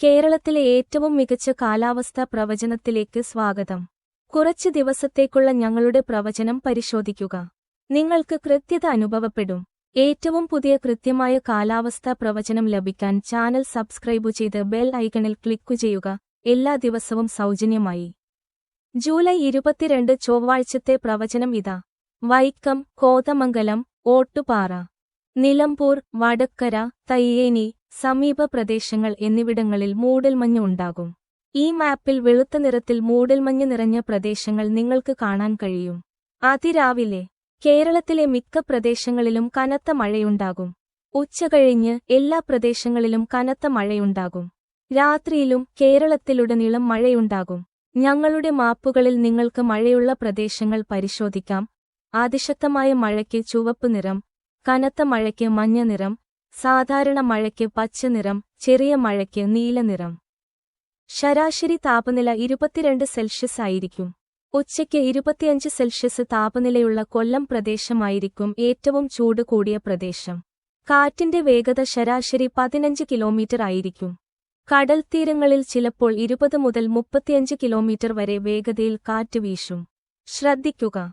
കേരളത്തിലെ ഏറ്റവും മികച്ച കാലാവസ്ഥാ പ്രവചനത്തിലേക്ക് സ്വാഗതം. കുറച്ച് ദിവസത്തേക്കുള്ള ഞങ്ങളുടെ പ്രവചനം പരിശോധിക്കുക. നിങ്ങൾക്ക് കൃത്യത അനുഭവപ്പെടും. ഏറ്റവും പുതിയ കൃത്യമായ കാലാവസ്ഥാ പ്രവചനം ലഭിക്കാൻ ചാനൽ സബ്സ്ക്രൈബ് ചെയ്ത് ബെൽ ഐക്കണിൽ ക്ലിക്കു ചെയ്യുക. എല്ലാ ദിവസവും സൗജന്യമായി. ജൂലൈ ഇരുപത്തിരണ്ട് ചൊവ്വാഴ്ചത്തെ പ്രവചനം ഇതാ. വൈക്കം കോതമംഗലം ഓട്ടുപാറ നിലമ്പൂർ വടക്കര തയ്യേനി സമീപ പ്രദേശങ്ങൾ എന്നിവിടങ്ങളിൽ മൂടൽമഞ്ഞ് ഉണ്ടാകും. ഈ മാപ്പിൽ വെളുത്ത നിറത്തിൽ മൂടൽമഞ്ഞ് നിറഞ്ഞ പ്രദേശങ്ങൾ നിങ്ങൾക്ക് കാണാൻ കഴിയും. അതിരാവിലെ കേരളത്തിലെ മിക്ക പ്രദേശങ്ങളിലും കനത്ത മഴയുണ്ടാകും. ഉച്ചകഴിഞ്ഞ് എല്ലാ പ്രദേശങ്ങളിലും കനത്ത മഴയുണ്ടാകും. രാത്രിയിലും കേരളത്തിലുടനീളം മഴയുണ്ടാകും. ഞങ്ങളുടെ മാപ്പുകളിൽ നിങ്ങൾക്ക് മഴയുള്ള പ്രദേശങ്ങൾ പരിശോധിക്കാം. അതിശക്തമായ മഴയ്ക്ക് ചുവപ്പ് നിറം കനത്ത മഴയ്ക്ക് മഞ്ഞ നിറം സാധാരണ മഴയ്ക്ക് പച്ച നിറം ചെറിയ മഴയ്ക്ക് നീലനിറം ശരാശരി താപനില ഇരുപത്തിരണ്ട് സെൽഷ്യസ് ആയിരിക്കും. ഉച്ചയ്ക്ക് ഇരുപത്തിയഞ്ച് സെൽഷ്യസ് താപനിലയുള്ള കൊല്ലം പ്രദേശമായിരിക്കും ഏറ്റവും ചൂട് കൂടിയ പ്രദേശം. കാറ്റിന്റെ വേഗത ശരാശരി പതിനഞ്ച് കിലോമീറ്റർ ആയിരിക്കും. കടൽ തീരങ്ങളിൽ ചിലപ്പോൾ ഇരുപത് മുതൽ മുപ്പത്തിയഞ്ച് കിലോമീറ്റർ വരെ വേഗതയിൽ കാറ്റ് വീശും. ശ്രദ്ധിക്കുക.